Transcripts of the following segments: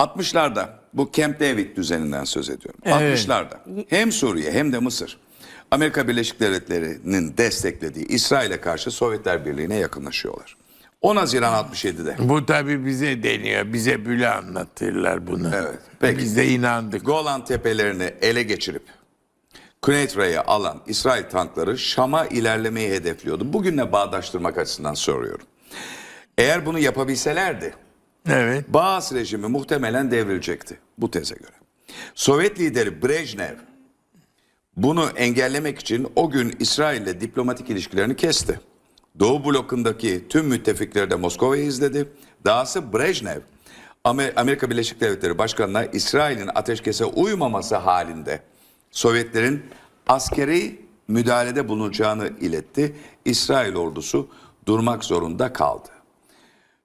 60'larda bu Camp David düzeninden söz ediyorum. Evet. 60'larda hem Suriye hem de Mısır Amerika Birleşik Devletleri'nin desteklediği İsrail'e karşı Sovyetler Birliği'ne yakınlaşıyorlar. 10 Haziran 67'de Bu tabi bize deniyor. Bize büle anlatırlar bunu. Evet, peki. Biz de inandık. Golan Tepelerini ele geçirip Kneitra'yı alan İsrail tankları Şam'a ilerlemeyi hedefliyordu. Bugünle bağdaştırmak açısından soruyorum. Eğer bunu yapabilselerdi Evet. Baas rejimi muhtemelen devrilecekti bu teze göre. Sovyet lideri Brejnev bunu engellemek için o gün İsrail ile diplomatik ilişkilerini kesti. Doğu blokundaki tüm müttefikleri de Moskova'ya izledi. Dahası Brejnev Amer- Amerika Birleşik Devletleri Başkanı'na İsrail'in ateşkese uymaması halinde Sovyetlerin askeri müdahalede bulunacağını iletti. İsrail ordusu durmak zorunda kaldı.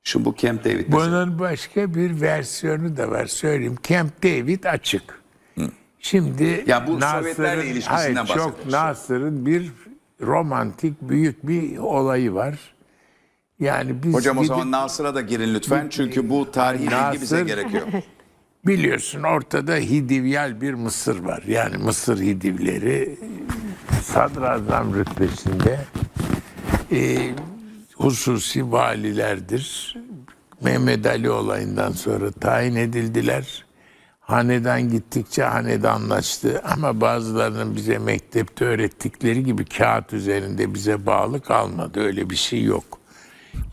Şimdi bu Camp David meselesi- Bunun başka bir versiyonu da var. Söyleyeyim. Camp David açık. Şimdi Ya bu Sovyetlerle ilişkisinden Hayır, çok. Nasır'ın bir romantik büyük bir olayı var. Yani biz Hocam o gidip- zaman Nasır'a da girin lütfen çünkü bu tarihi bilgi bize gerekiyor. Biliyorsun ortada Hidivyal bir Mısır var. Yani Mısır Hidivleri sadrazam rütbesinde e, hususi valilerdir. Mehmet Ali olayından sonra tayin edildiler. Hanedan gittikçe hanedanlaştı ama bazılarının bize mektepte öğrettikleri gibi kağıt üzerinde bize bağlı kalmadı. Öyle bir şey yok.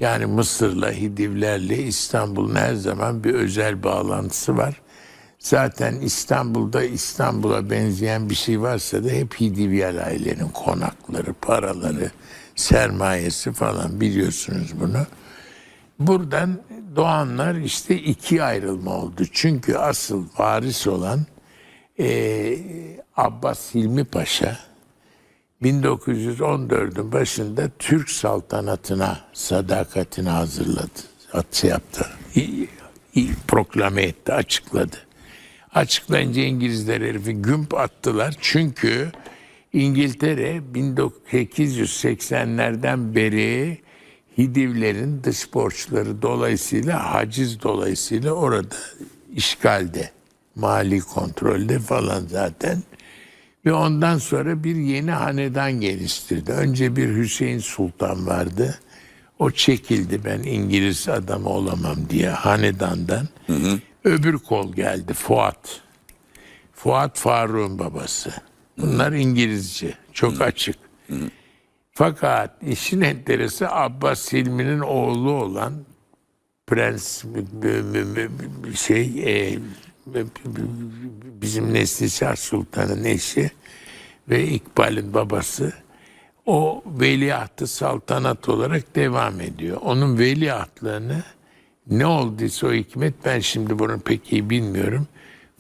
Yani Mısır'la, Hidivlerle İstanbul'un her zaman bir özel bağlantısı var. Zaten İstanbul'da İstanbul'a benzeyen bir şey varsa da hep Hidivyal ailenin konakları, paraları, sermayesi falan biliyorsunuz bunu. Buradan doğanlar işte iki ayrılma oldu. Çünkü asıl varis olan eee, Abbas Hilmi Paşa 1914'ün başında Türk saltanatına sadakatini hazırladı. Atı yaptı. İ- proklame etti, açıkladı. Açıklayınca İngilizler herifi gümp attılar. Çünkü İngiltere 1880'lerden beri Hidivlerin dış borçları dolayısıyla haciz dolayısıyla orada işgalde, mali kontrolde falan zaten. Ve ondan sonra bir yeni hanedan geliştirdi. Önce bir Hüseyin Sultan vardı. O çekildi ben İngiliz adamı olamam diye hanedandan. Öbür kol geldi Fuat. Fuat Faruk'un babası. Bunlar İngilizce. Çok açık. Fakat işin enteresi Abbas Hilmi'nin oğlu olan Prens şey e, bizim Neslişah Sultan'ın eşi ve İkbal'in babası o veliahtı saltanat olarak devam ediyor. Onun veliahtlığını ne olduysa o hikmet ben şimdi bunu pek iyi bilmiyorum.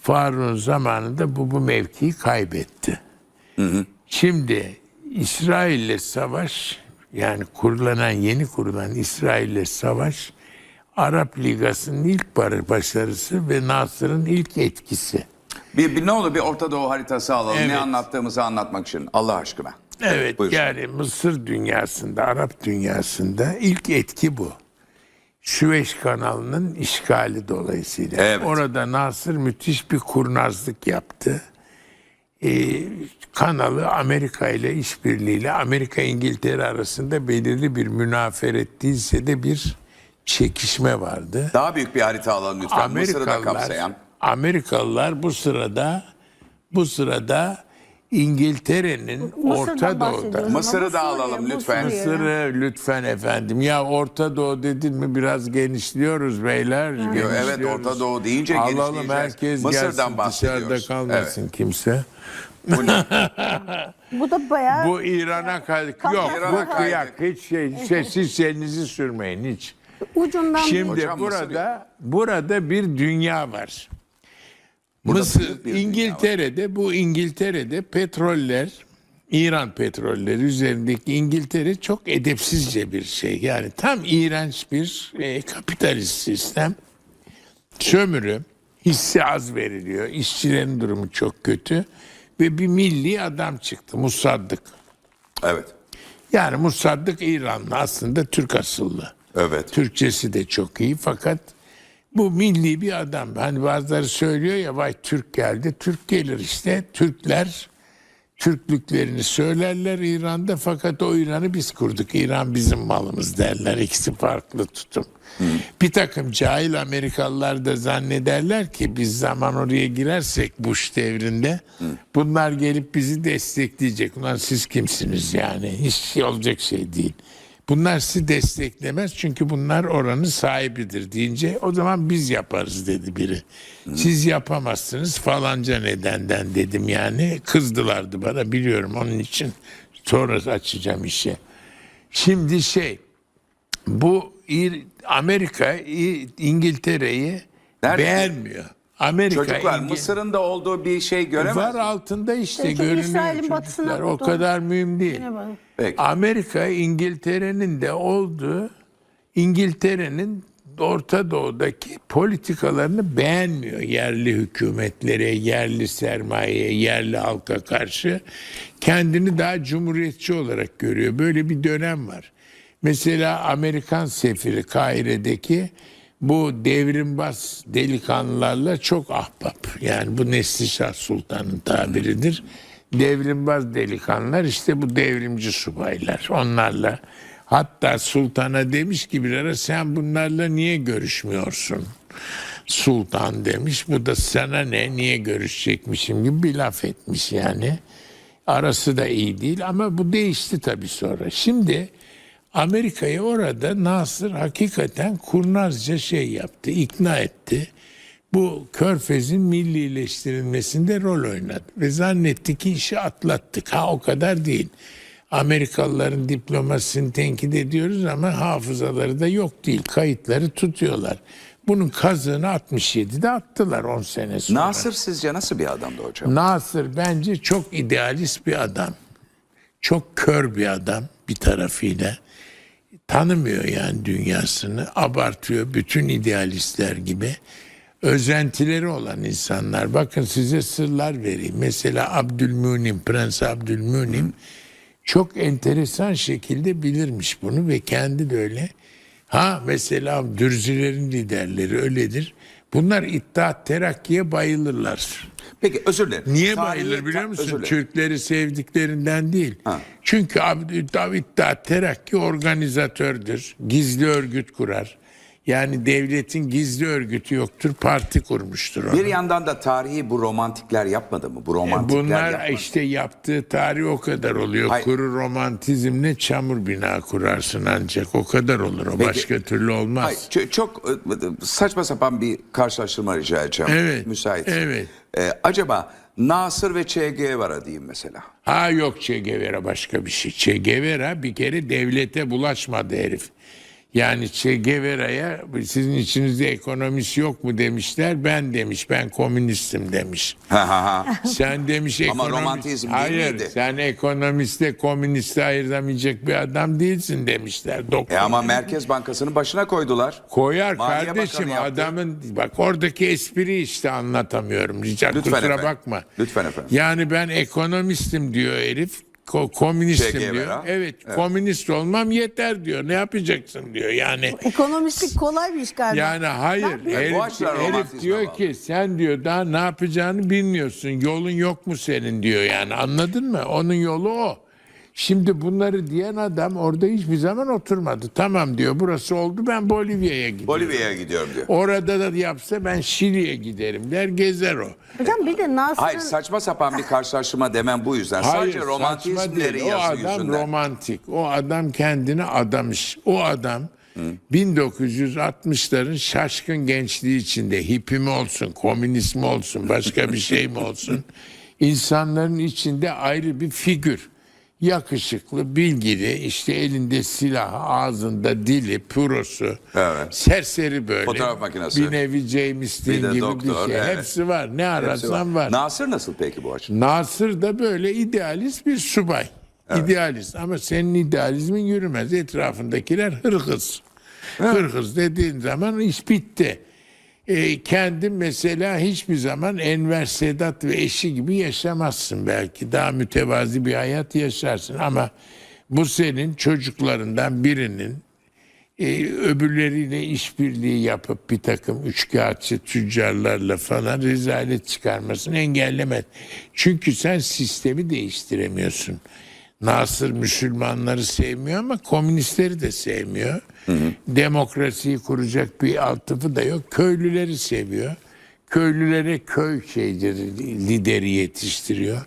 Faruk'un zamanında bu bu mevkiyi kaybetti. Şimdi İsrail'le savaş yani kurulan yeni kurulan İsrail'le savaş Arap Ligası'nın ilk başarısı ve Nasır'ın ilk etkisi. Bir, bir ne olur bir Orta Doğu haritası alalım. Evet. Ne anlattığımızı anlatmak için Allah aşkına. Evet Buyur. yani Mısır dünyasında, Arap dünyasında ilk etki bu. Süveyş kanalının işgali dolayısıyla. Evet. Orada Nasır müthiş bir kurnazlık yaptı. Ee, kanalı Amerika ile işbirliğiyle Amerika İngiltere arasında belirli bir münaferet değilse de bir çekişme vardı. Daha büyük bir harita alalım lütfen. Mısır'ı da Amerikalılar, kapsayan. Amerikalılar bu sırada bu sırada İngiltere'nin Orta Doğu'da bahsediyoruz Mısır'ı da alalım lütfen. Mısır'ı lütfen efendim. Ya Orta Doğu dedin mi biraz genişliyoruz beyler. Yo, genişliyoruz. evet Orta Doğu deyince Alalım genişleyeceğiz. herkes Mısır'dan gelsin dışarıda bahsediyoruz. kalmasın kimse. Bu ne? Bu da bayağı Bu İran'a kaydık. Yok İran'a bu kıyak. Hiç şey, şey, siz elinizi sürmeyin hiç. ucundan Şimdi Hocam burada burada bir dünya var. Burada Mısır. İngiltere'de bu İngiltere'de petroller, İran petrolleri üzerindeki İngiltere çok edepsizce bir şey. Yani tam iğrenç bir e, kapitalist sistem. Sömürü, hissi az veriliyor. İşçilerin durumu çok kötü. Ve bir milli adam çıktı, Musaddık. evet. Yani Musaddık İranlı aslında Türk asıllı. Evet. Türkçesi de çok iyi fakat Bu milli bir adam. Hani bazıları söylüyor ya vay Türk geldi. Türk gelir işte. Türkler Türklüklerini söylerler İran'da fakat o İran'ı biz kurduk. İran bizim malımız derler. İkisi farklı tutum. Bir takım cahil Amerikalılar da zannederler ki biz zaman oraya girersek Bush devrinde bunlar gelip bizi destekleyecek. Ulan siz kimsiniz yani? Hiç şey olacak şey değil. Bunlar sizi desteklemez çünkü bunlar oranın sahibidir deyince o zaman biz yaparız dedi biri. Siz yapamazsınız falanca nedenden dedim yani. Kızdılardı bana biliyorum onun için sonra açacağım işe. Şimdi şey bu Amerika İngiltere'yi Nerede? beğenmiyor. Amerika Çocuklar İngi- Mısır'ın da olduğu bir şey göremez. var altında işte Çünkü görünüyor İsrail'in çocuklar. O kadar mühim değil. Yine bak. Peki. Amerika İngiltere'nin de olduğu İngiltere'nin Orta Doğu'daki politikalarını beğenmiyor. Yerli hükümetlere, yerli sermayeye, yerli halka karşı kendini daha cumhuriyetçi olarak görüyor. Böyle bir dönem var. Mesela Amerikan sefiri Kahire'deki bu devrimbaz delikanlılarla çok ahbap. Yani bu Neslişah Sultan'ın tabiridir. Devrimbaz delikanlılar işte bu devrimci subaylar. Onlarla hatta sultana demiş ki bir ara sen bunlarla niye görüşmüyorsun? Sultan demiş. Bu da sana ne niye görüşecekmişim gibi bir laf etmiş yani. Arası da iyi değil ama bu değişti tabii sonra. Şimdi Amerika'yı orada Nasır hakikaten kurnazca şey yaptı, ikna etti. Bu körfezin millileştirilmesinde rol oynadı. Ve zannetti ki işi atlattık. Ha o kadar değil. Amerikalıların diplomasisini tenkit ediyoruz ama hafızaları da yok değil. Kayıtları tutuyorlar. Bunun kazığını 67'de attılar 10 sene sonra. Nasır sizce nasıl bir adamdı hocam? Nasır bence çok idealist bir adam. Çok kör bir adam bir tarafıyla. Tanımıyor yani dünyasını. Abartıyor bütün idealistler gibi. Özentileri olan insanlar. Bakın size sırlar vereyim. Mesela Abdülmünim, Prens Abdülmünim çok enteresan şekilde bilirmiş bunu ve kendi de öyle. Ha mesela Dürzilerin liderleri öyledir. Bunlar İttihat Terakki'ye bayılırlar. Peki özür dilerim. Niye Tarihi- bayılır biliyor musun? Türkleri sevdiklerinden değil. Ha. Çünkü da Terakki organizatördür. Gizli örgüt kurar. Yani devletin gizli örgütü yoktur. Parti kurmuştur onu. Bir yandan da tarihi bu romantikler yapmadı mı? Bu romantikler Bunlar yapmadı. işte yaptığı tarih o kadar oluyor. Hayır. Kuru romantizmle çamur bina kurarsın ancak. O kadar olur o. Başka türlü olmaz. Hayır, ço- çok e, saçma sapan bir karşılaştırma rica edeceğim. Evet, Müsait. evet. Ee, acaba Nasır ve Che Guevara diyeyim mesela. Ha yok Che Guevara başka bir şey. Che Guevara bir kere devlete bulaşmadı herif. Yani Che Guevara'ya sizin içinizde ekonomist yok mu demişler. Ben demiş ben komünistim demiş. Sen demiş Ama ekonomist. romantizm değil Hayır miydi? sen ekonomiste komüniste ayıramayacak bir adam değilsin demişler. Doktor. E ama Merkez Bankası'nın başına koydular. Koyar Maliye kardeşim adamın bak oradaki espri işte anlatamıyorum rica Lütfen kusura efendim. bakma. Lütfen efendim. Yani ben ekonomistim diyor herif. Ko- komünistim Che diyor. Guevara. Evet, komünist olmam yeter diyor. Ne yapacaksın diyor. Yani Ekonomistlik kolay bir iş galiba. yani hayır. Ben- Herif, herif diyor ki sen diyor daha ne yapacağını bilmiyorsun. Yolun yok mu senin diyor yani. Anladın mı? Onun yolu o. Şimdi bunları diyen adam orada hiçbir zaman oturmadı. Tamam diyor burası oldu ben Bolivya'ya gidiyorum. Bolivya'ya gidiyorum diyor. Orada da yapsa ben Şili'ye giderim der gezer o. Hocam bir de Nasır'ın Hayır saçma sapan bir karşılaştırma demem bu yüzden. Hayır Sadece saçma romantizmleri değil. O yazı adam yüzünden. romantik. O adam kendini adamış. O adam 1960'ların şaşkın gençliği içinde hippi mi olsun, komünist mi olsun, başka bir şey mi olsun insanların içinde ayrı bir figür. Yakışıklı, bilgili, işte elinde silah, ağzında dili, purosu, Evet. serseri böyle. Fotoğraf makinesi. Bir nevi James Dean de gibi doktor, bir şey. evet. Hepsi var. Ne ararsan var. Nasır nasıl peki bu açıdan? Nasır da böyle idealist bir subay. İdealist ama senin idealizmin yürümez. Etrafındakiler hırgız. Hırgız dediğin zaman iş bitti. E, kendin mesela hiçbir zaman Enver Sedat ve eşi gibi yaşamazsın belki. Daha mütevazi bir hayat yaşarsın ama bu senin çocuklarından birinin e, öbürleriyle işbirliği yapıp bir takım üçkağıtçı tüccarlarla falan rezalet çıkarmasını engellemez. Çünkü sen sistemi değiştiremiyorsun. Nasır Müslümanları sevmiyor ama komünistleri de sevmiyor. Demokrasiyi kuracak bir altyapı da yok. Köylüleri seviyor. Köylülere köy şeyleri lideri yetiştiriyor.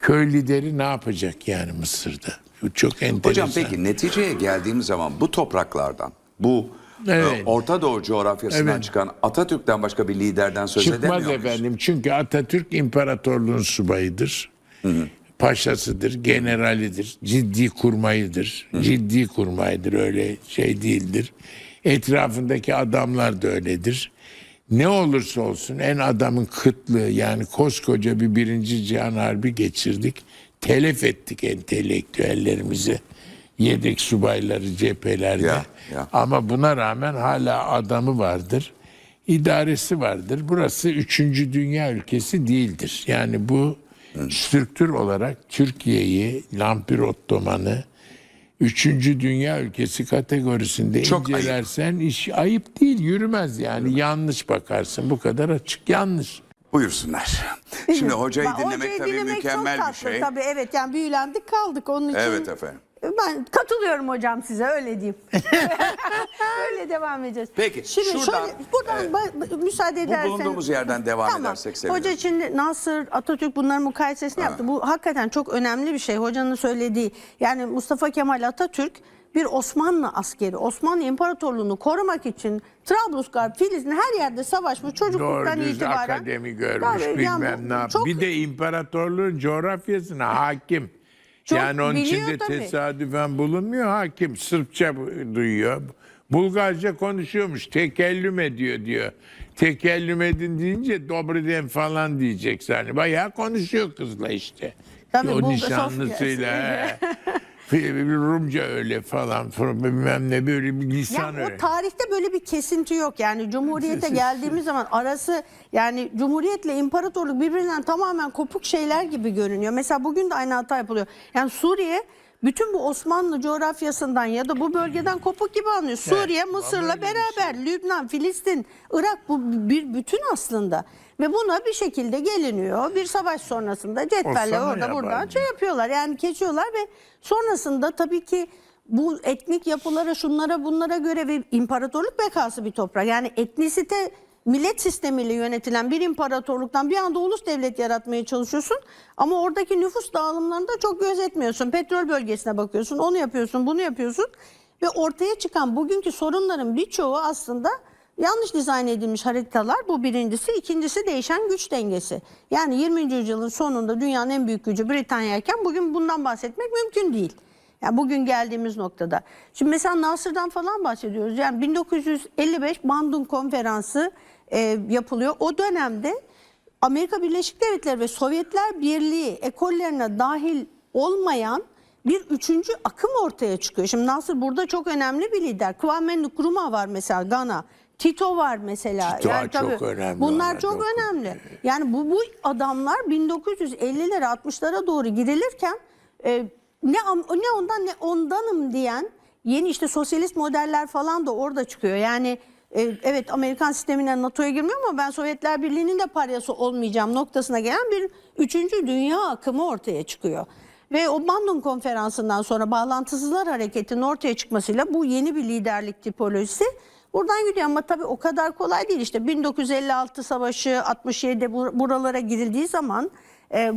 Köy lideri ne yapacak yani Mısır'da? Bu çok enteresan. Hocam peki neticeye geldiğimiz zaman bu topraklardan, bu Evet. e, Orta Doğu coğrafyasından Evet. çıkan Atatürk'ten başka bir liderden söz Çıkmaz edemiyor muyuz? efendim. Çünkü Atatürk imparatorluğun subayıdır. Paşasıdır, generalidir, ciddi kurmayıdır. Ciddi kurmayıdır öyle şey değildir. Etrafındaki adamlar da öyledir. Ne olursa olsun en adamın kıtlığı yani koskoca bir birinci cihan harbi geçirdik. Telef ettik entelektüellerimizi. Yedek subayları cephelerde. Ya, ya. Ama buna rağmen hala adamı vardır. idaresi vardır. Burası üçüncü dünya ülkesi değildir. Yani bu strüktür olarak Türkiye'yi, Lampir Ottoman'ı üçüncü dünya ülkesi kategorisinde Çok ayıp. incelersen iş ayıp değil, yürümez yani. Yanlış bakarsın. Bu kadar açık yanlış. Buyursunlar. Şimdi hocayı dinlemek hocayı tabii dinlemek mükemmel çok bir tatlı. şey. Tabii evet yani büyülendik kaldık onun için. Evet efendim. Ben katılıyorum hocam size öyle diyeyim. öyle devam edeceğiz. Peki, Şimdi şuradan, şöyle buradan ba- müsaade edersen. bulunduğumuz yerden devam edersek sevinirim. Hoca şimdi Nasır, Atatürk bunların mukayesesini yaptı. Bu hakikaten çok önemli bir şey. Hocanın söylediği yani Mustafa Kemal Atatürk bir Osmanlı askeri. Osmanlı İmparatorluğunu korumak için Trablusgarp, Filistin her yerde savaşmış çocukluktan Doğru düz itibaren. akademi görmüş Tabii, yani bilmem bu ne yap. çok- Bir de imparatorluğun coğrafyasına hakim. Çok yani onun içinde tabii. tesadüfen bulunmuyor hakim. Sırpça duyuyor. Bulgarca konuşuyormuş. Tekellüm ediyor diyor. Tekellüm edin deyince dobriden falan diyecek yani. Bayağı konuşuyor kızla işte. Tabii, o Bulgar- nişanlısıyla. Rumca öyle falan bilmem ne böyle bir lisan Yani öyle. o tarihte böyle bir kesinti yok. Yani Cumhuriyete geldiğimiz zaman arası yani Cumhuriyetle imparatorluk birbirinden tamamen kopuk şeyler gibi görünüyor. Mesela bugün de aynı hata yapılıyor. Yani Suriye bütün bu Osmanlı coğrafyasından ya da bu bölgeden kopuk gibi anlıyor. Suriye, Mısır'la şey. beraber, Lübnan, Filistin, Irak bu bir bütün aslında. Ve buna bir şekilde geliniyor. Bir savaş sonrasında cetvelle orada buradan yapardı? şey yapıyorlar. Yani geçiyorlar ve sonrasında tabii ki bu etnik yapılara şunlara bunlara göre bir imparatorluk bekası bir toprak. Yani etnisite millet sistemiyle yönetilen bir imparatorluktan bir anda ulus devlet yaratmaya çalışıyorsun. Ama oradaki nüfus dağılımlarını da çok gözetmiyorsun. Petrol bölgesine bakıyorsun, onu yapıyorsun, bunu yapıyorsun. Ve ortaya çıkan bugünkü sorunların birçoğu aslında yanlış dizayn edilmiş haritalar. Bu birincisi. ikincisi değişen güç dengesi. Yani 20. yüzyılın sonunda dünyanın en büyük gücü Britanya'yken bugün bundan bahsetmek mümkün değil. Yani bugün geldiğimiz noktada. Şimdi mesela Nasır'dan falan bahsediyoruz. Yani 1955 Bandung Konferansı e, yapılıyor. O dönemde Amerika Birleşik Devletleri ve Sovyetler Birliği ekollerine dahil olmayan bir üçüncü akım ortaya çıkıyor. Şimdi Nasır burada çok önemli bir lider. Kwame Nkrumah var mesela Gana. Tito var mesela. Tito çok önemli, Bunlar çok dokun- önemli. Yani bu bu adamlar 1950'lere 60'lara doğru gidilirken e, ne ne ondan ne ondanım diyen yeni işte sosyalist modeller falan da orada çıkıyor. Yani e, evet Amerikan sisteminden NATO'ya girmiyor ama ben Sovyetler Birliği'nin de paryası olmayacağım noktasına gelen bir üçüncü dünya akımı ortaya çıkıyor. Ve o Bandung konferansından sonra bağlantısızlar hareketinin ortaya çıkmasıyla bu yeni bir liderlik tipolojisi buradan gidiyor ama tabii o kadar kolay değil. İşte 1956 savaşı 67 bur- buralara girildiği zaman e, e,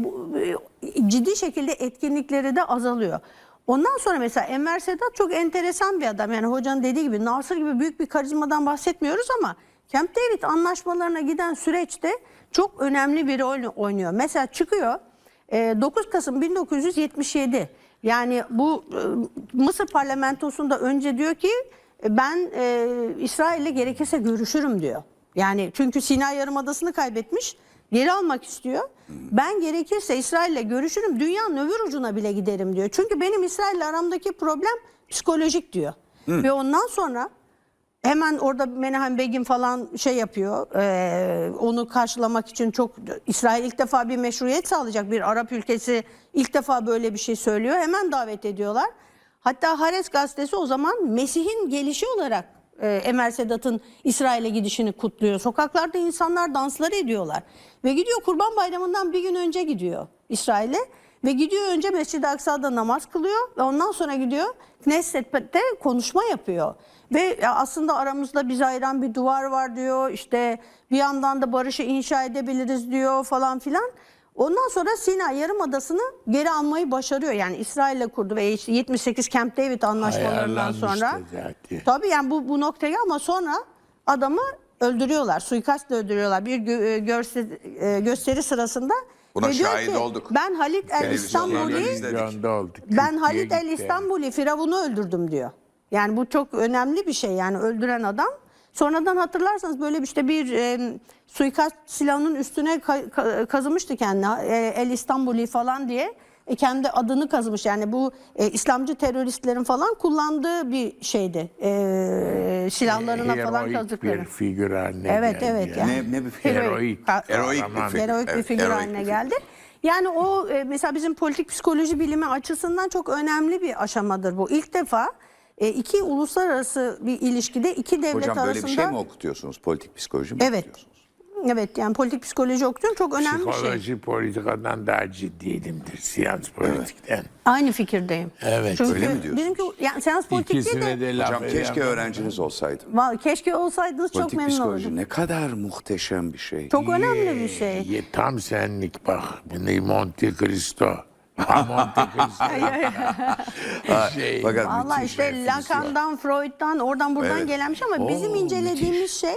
ciddi şekilde etkinlikleri de azalıyor. Ondan sonra mesela Enver Sedat çok enteresan bir adam. Yani hocanın dediği gibi Nasır gibi büyük bir karizmadan bahsetmiyoruz ama Camp David anlaşmalarına giden süreçte çok önemli bir rol oynuyor. Mesela çıkıyor e, 9 Kasım 1977 yani bu e, Mısır parlamentosunda önce diyor ki e, ben e, İsrail'le gerekirse görüşürüm diyor. Yani çünkü Sinay Yarımadası'nı kaybetmiş geri almak istiyor. Ben gerekirse İsrail'le görüşürüm dünyanın öbür ucuna bile giderim diyor. Çünkü benim İsrail'le aramdaki problem psikolojik diyor. Ve ondan sonra Hemen orada Menahem Begin falan şey yapıyor. eee, onu karşılamak için çok İsrail ilk defa bir meşruiyet sağlayacak bir Arap ülkesi ilk defa böyle bir şey söylüyor. Hemen davet ediyorlar. Hatta Haaretz gazetesi o zaman Mesih'in gelişi olarak e, Enver Sedat'ın İsrail'e gidişini kutluyor. Sokaklarda insanlar dansları ediyorlar. Ve gidiyor Kurban Bayramı'ndan bir gün önce gidiyor İsrail'e. Ve gidiyor önce Mescid-i Aksa'da namaz kılıyor ve ondan sonra gidiyor Knesset'te konuşma yapıyor. Ve aslında aramızda bizi ayıran bir duvar var diyor. İşte bir yandan da barışı inşa edebiliriz diyor falan filan. Ondan sonra Sina Yarımadası'nı geri almayı başarıyor. Yani İsrail'le kurdu ve işte 78 Camp David anlaşmalarından sonra. zaten. Tabii yani bu, bu noktaya ama sonra adamı öldürüyorlar. Suikastla öldürüyorlar. Bir gö- e, e, gösteri sırasında. Buna şahit ki, olduk. Ben Halit el İstanbul'i ben Halit el. İstanbul'i Firavun'u öldürdüm diyor. Yani bu çok önemli bir şey yani öldüren adam. Sonradan hatırlarsanız böyle bir işte bir e, suikast silahının üstüne ka- ka- kazımıştı kendine e, El İstanbul'i falan diye. E, kendi adını kazımış yani bu e, İslamcı teröristlerin falan kullandığı bir şeydi. E, silahlarına falan Heroik kazdıkları. bir figür haline Evet geldi evet. yani. Yani. Ne, ne bir figür? Heroik. Ha- Eroik bir figür. Heroik bir Evet, figür eroik haline bir geldi. Yani o e, mesela bizim politik psikoloji bilimi açısından çok önemli bir aşamadır bu. İlk defa e, iki uluslararası bir ilişkide iki devlet Hocam böyle arasında bir şey mi okutuyorsunuz? Politik psikoloji mi Evet. okuyorsunuz? Evet yani politik psikoloji okuyorum çok önemli bir şey. Psikoloji politikadan daha ciddi ilimdir. Siyans politikten. Aynı fikirdeyim. Evet. Çünkü Öyle mi diyorsunuz? Bizimki yani seans politik değil İkisine de, de Hocam keşke öğrenciniz olsaydım. Vallahi keşke olsaydınız çok Politik memnun psikoloji olurdum. ne kadar muhteşem bir şey. Çok önemli bir şey. Ye, tam senlik bak. Bu ne Monte Cristo. Şey, Fakat Valla müthiş işte bir Lacan'dan, Freud'dan, oradan buradan Evet. gelenmiş ama Oo, bizim incelediğimiz şey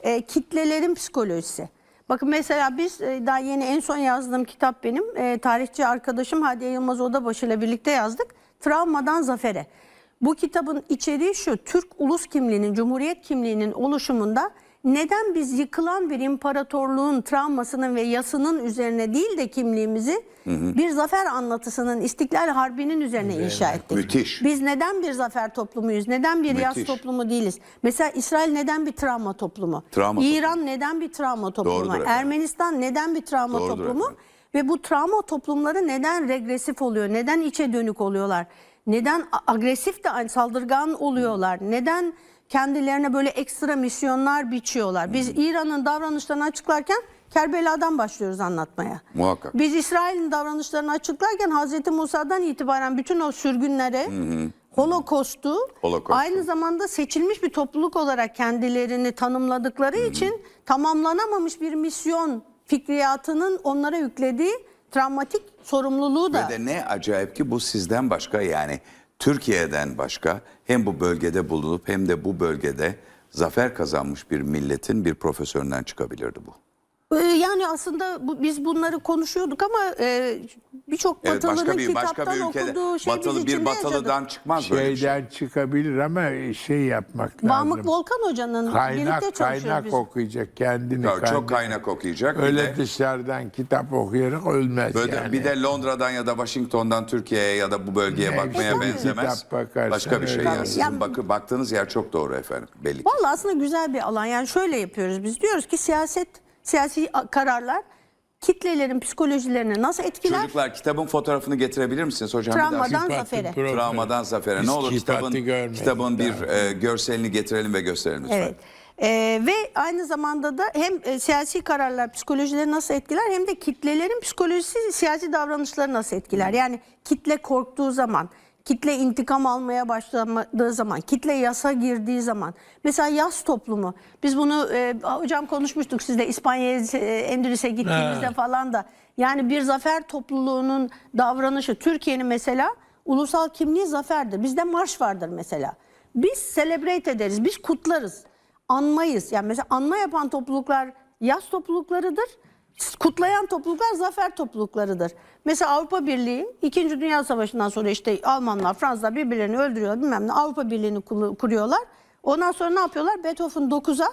e, kitlelerin psikolojisi. Bakın mesela biz e, daha yeni en son yazdığım kitap benim. E, tarihçi arkadaşım Hadiye Yılmaz Odabaşı ile birlikte yazdık. Travmadan Zafere. Bu kitabın içeriği şu. Türk ulus kimliğinin, cumhuriyet kimliğinin oluşumunda neden biz yıkılan bir imparatorluğun travmasının ve yasının üzerine değil de kimliğimizi bir zafer anlatısının İstiklal Harbi'nin üzerine inşa ettik. Müthiş. Biz neden bir zafer toplumuyuz? Neden bir yas Müthiş. toplumu değiliz? Mesela İsrail neden bir travma toplumu? Travma İran neden bir travma toplumu? Doğrudur efendim. Ermenistan neden bir travma Doğrudur toplumu? efendim. Ve bu travma toplumları neden regresif oluyor? Neden içe dönük oluyorlar? Neden agresif de saldırgan oluyorlar? Neden kendilerine böyle ekstra misyonlar biçiyorlar? Biz İran'ın davranışlarını açıklarken Kerbela'dan başlıyoruz anlatmaya. Muhakkak. Biz İsrail'in davranışlarını açıklarken Hazreti Musa'dan itibaren bütün o sürgünleri, Holocaust'u Holocaust'u. aynı zamanda seçilmiş bir topluluk olarak kendilerini tanımladıkları için tamamlanamamış bir misyon fikriyatının onlara yüklediği travmatik sorumluluğu da Ve de ne acayip ki bu sizden başka yani Türkiye'den başka hem bu bölgede bulunup hem de bu bölgede zafer kazanmış bir milletin bir profesöründen çıkabilirdi bu. Ee, Yani aslında bu, biz bunları konuşuyorduk ama e, birçok Evet Batılı'nın başka bir başka kitaptan bir ülkede okuduğu şey batılı biz bir batılıdan yaşadık. çıkmaz böyle bir şey. Şeyden çıkabilir ama şey yapmak lazım. Vamık Volkan Hoca'nın birlikte Kaynak kaynak biz. okuyacak kendini. Ya, kendini. çok kaynak okuyacak. Öyle de- dışarıdan kitap okuyarak ölmez Böyle yani. bir de Londra'dan ya da Washington'dan Türkiye'ye ya da bu bölgeye Ne, bakmaya benzemez. Bakarsan Başka bir şey yani. Sizin Yani- bakı, baktığınız yer çok doğru efendim. Belli ki. Vallahi aslında güzel bir alan. Yani şöyle yapıyoruz biz. Diyoruz ki siyaset, siyasi kararlar kitlelerin psikolojilerini nasıl etkiler? Çocuklar kitabın fotoğrafını getirebilir misiniz hocam? bir? Travmadan Sıfatı zafere. Travmadan zafere. Biz Ne olur kitabın kitabın bir e, görselini getirelim ve gösterelim lütfen. Evet. Ee, ve aynı zamanda da hem e, siyasi kararlar psikolojileri nasıl etkiler hem de kitlelerin psikolojisi siyasi davranışları nasıl etkiler? Yani kitle korktuğu zaman, kitle intikam almaya başladığı zaman, kitle yasa girdiği zaman. Mesela yas toplumu. Biz bunu e, hocam konuşmuştuk sizle İspanya'ya, e, Endülüs'e gittiğimizde falan da. Yani bir zafer topluluğunun davranışı Türkiye'nin mesela ulusal kimliği zaferdir. Bizde marş vardır mesela. Biz celebrate ederiz, biz kutlarız anmayız. Yani mesela anma yapan topluluklar yaz topluluklarıdır. Kutlayan topluluklar zafer topluluklarıdır. Mesela Avrupa Birliği 2. Dünya Savaşı'ndan sonra işte Almanlar, Fransızlar birbirlerini öldürüyorlar bilmem ne Avrupa Birliği'ni kuruyorlar. Ondan sonra ne yapıyorlar? Beethoven 9'a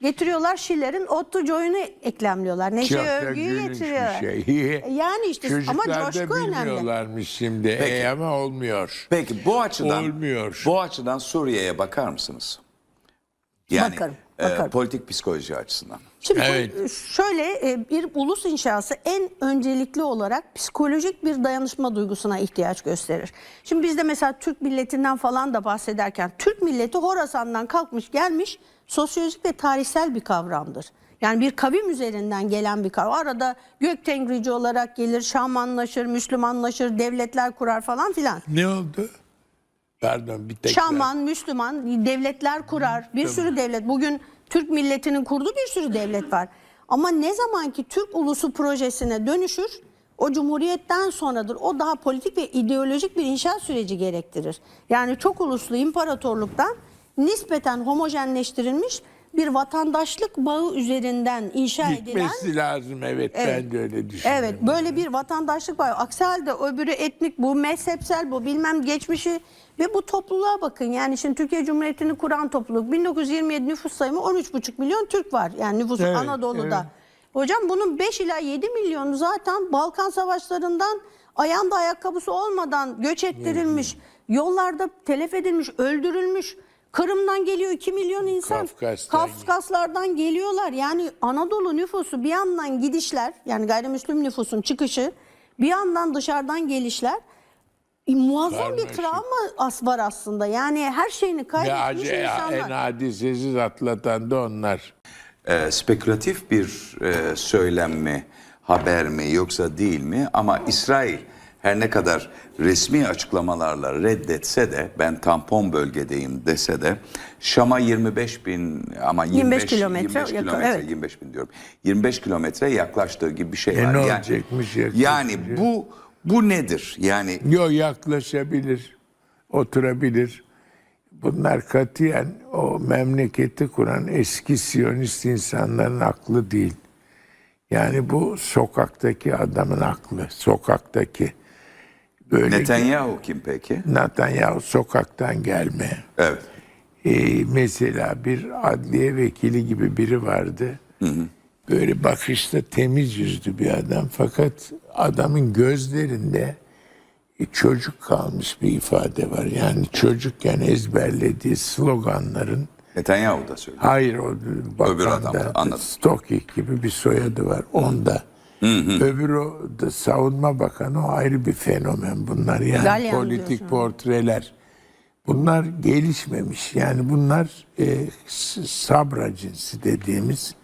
getiriyorlar Schiller'in Otto Joy'unu eklemliyorlar. Neşe Çok övgüyü getiriyorlar. bir şey. Yani işte ama Çocuklar coşku da önemli. bilmiyorlarmış şimdi. Peki. E, ama olmuyor. Peki bu açıdan Olmuyor. bu açıdan Suriye'ye bakar mısınız? Yani Bakarım. E, politik psikoloji açısından. Şimdi Evet. şöyle e, bir ulus inşası en öncelikli olarak psikolojik bir dayanışma duygusuna ihtiyaç gösterir. Şimdi bizde mesela Türk milletinden falan da bahsederken Türk milleti Horasan'dan kalkmış gelmiş sosyolojik ve tarihsel bir kavramdır. Yani bir kavim üzerinden gelen bir kavram. Arada gök tengrici olarak gelir, Şamanlaşır, Müslümanlaşır, devletler kurar falan filan. Ne oldu? Pardon bir tek Şaman, Müslüman devletler kurar. Bir sürü devlet. Bugün Türk milletinin kurduğu bir sürü devlet var. Ama ne zaman ki Türk ulusu projesine dönüşür, o cumhuriyetten sonradır. O daha politik ve ideolojik bir inşaat süreci gerektirir. Yani çok uluslu imparatorluktan nispeten homojenleştirilmiş bir vatandaşlık bağı üzerinden inşa edilen Gitmesi lazım evet, Evet. ben de öyle düşünüyorum. Evet böyle bir vatandaşlık var. Aksi halde öbürü etnik bu mezhepsel bu bilmem geçmişi ve bu topluluğa bakın. Yani şimdi Türkiye Cumhuriyeti'ni kuran topluluk 1927 nüfus sayımı 13,5 milyon Türk var. Yani nüfusu Evet, Anadolu'da. evet. Hocam bunun 5 ila 7 milyonu zaten Balkan savaşlarından ayağında ayakkabısı olmadan göç ettirilmiş. Yollarda telef edilmiş, öldürülmüş. Kırım'dan geliyor 2 milyon insan. Kafkas'tan Kafkaslardan geliyorlar. Yani Anadolu nüfusu bir yandan gidişler yani gayrimüslim nüfusun çıkışı bir yandan dışarıdan gelişler e, muazzam bir Karmaşık. travma as var aslında. Yani her şeyini kaybetmiş acı, en insanlar. hadisesiz atlatan da onlar. e, spekülatif bir e, söylem mi, haber mi yoksa değil mi? Ama İsrail her ne kadar resmi açıklamalarla reddetse de ben tampon bölgedeyim dese de Şam'a 25 bin ama 25, 25 kilometre 25 yakın, kilometre evet. 25 bin diyorum 25 kilometre yaklaştığı gibi bir şey E var. ne yani, olacakmış yaklaşınca? yani bu bu nedir? Yani Yo yaklaşabilir, oturabilir. Bunlar katiyen o memleketi kuran eski Siyonist insanların aklı değil. Yani bu sokaktaki adamın aklı, sokaktaki. Böyle Netanyahu kim peki? Netanyahu sokaktan gelme. Evet. Ee, mesela bir adliye vekili gibi biri vardı. Böyle bakışta temiz yüzlü bir adam. Fakat adamın gözlerinde e, çocuk kalmış bir ifade var. Yani çocukken ezberlediği sloganların Netanyahu da söylüyor. Hayır o Öbür adam da. Stokik gibi bir soyadı var. Onda. Öbürü o da savunma bakanı o ayrı bir fenomen bunlar. Yani Galyan politik diyorsun. portreler. Bunlar gelişmemiş. Yani bunlar e, sabra cinsi dediğimiz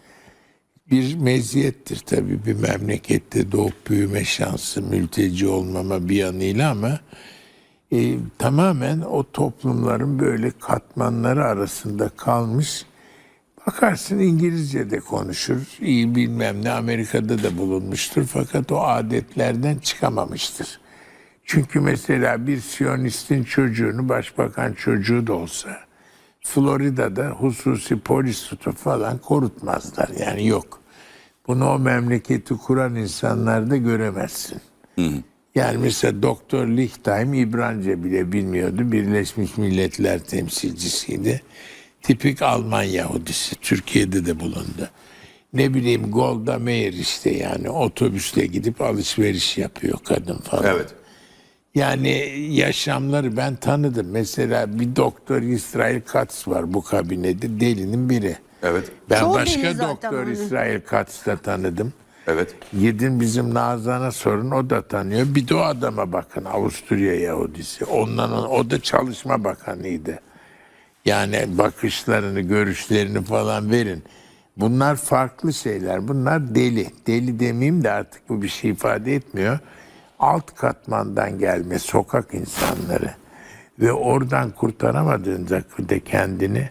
bir meziyettir tabii bir memlekette doğup büyüme şansı, mülteci olmama bir yanıyla ama e, tamamen o toplumların böyle katmanları arasında kalmış. Bakarsın İngilizce de konuşur, iyi bilmem ne Amerika'da da bulunmuştur fakat o adetlerden çıkamamıştır. Çünkü mesela bir Siyonistin çocuğunu başbakan çocuğu da olsa Florida'da hususi polis tutup falan korutmazlar yani yok. Bunu o memleketi kuran insanlarda göremezsin. Yani mesela Doktor Lichtheim İbranice bile bilmiyordu. Birleşmiş Milletler temsilcisiydi. Tipik Alman Yahudisi. Türkiye'de de bulundu. Ne bileyim Golda Meir işte yani otobüsle gidip alışveriş yapıyor kadın falan. Evet. Yani yaşamları ben tanıdım. Mesela bir doktor İsrail Katz var bu kabinede delinin biri. Evet. Ben Çoğu başka doktor onu. İsrail Katz'ta tanıdım. Evet. Gidin bizim Nazan'a sorun o da tanıyor. Bir de o adama bakın Avusturya Yahudisi. Ondan o da çalışma bakanıydı. Yani bakışlarını, görüşlerini falan verin. Bunlar farklı şeyler. Bunlar deli. Deli demeyeyim de artık bu bir şey ifade etmiyor. Alt katmandan gelme sokak insanları ve oradan kurtaramadığında de kendini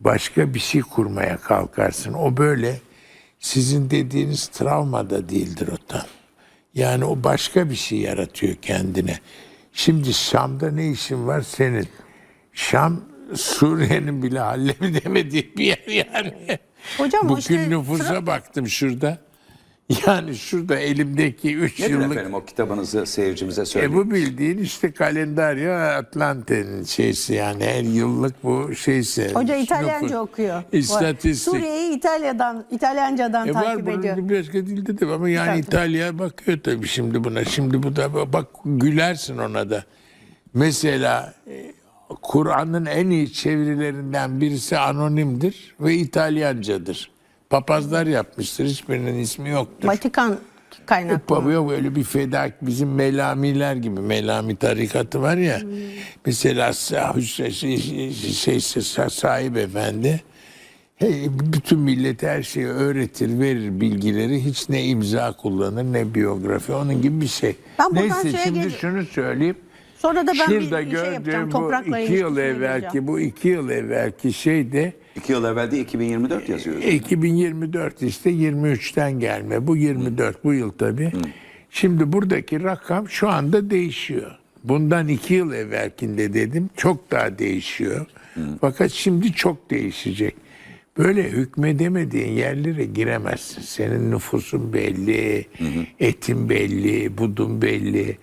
başka bir şey kurmaya kalkarsın. O böyle sizin dediğiniz travma da değildir o tam. Yani o başka bir şey yaratıyor kendine. Şimdi Şam'da ne işin var senin? Şam Suriye'nin bile halledemediği bir yer yani. Hocam Bugün işte nüfusa tra- baktım şurada. Yani şurada elimdeki 3 Nedir yıllık efendim o kitabınızı seyircimize e söyleyin. bu bildiğin işte kalendaryo Atlante'nin şeysi yani her yıllık bu şeysi. Hoca İtalyanca nüfus- okuyor. İstatistik. Suriye'yi İtalya'dan, İtalyancadan E var takip ediyor. bunun bir başka dilde de var ama yani Tabii. İtalya bakıyor tabii şimdi buna. Şimdi bu da bak gülersin ona da. Mesela e, Kur'an'ın en iyi çevirilerinden birisi anonimdir ve İtalyancadır. Papazlar yapmıştır. Hiçbirinin ismi yoktur. Vatikan kaynaklı. Baba yok öyle bir feda bizim Melamiler gibi Melami tarikatı var ya. Mesela Sa- şey, şey, şey, şey, sahip efendi hey, bütün millete her şeyi öğretir, verir bilgileri. Hiç ne imza kullanır ne biyografi. Onun gibi bir şey. Ben Neyse şimdi şunu söyleyeyim. Sonra da ben bir Şurada şey yapacağım. gördüğüm bu Toprakla iki yıl ilişkisine evvelki gireceğim. bu iki yıl evvelki şey de İki yıl evvel de 2024 yazıyoruz. 2024 işte 23'ten gelme. Bu 24 bu yıl tabii. Şimdi buradaki rakam şu anda değişiyor. Bundan iki yıl evvelkinde dedim çok daha değişiyor. Fakat şimdi çok değişecek. Böyle hükmedemediğin yerlere giremezsin. Senin nüfusun belli, etin belli, budun belli.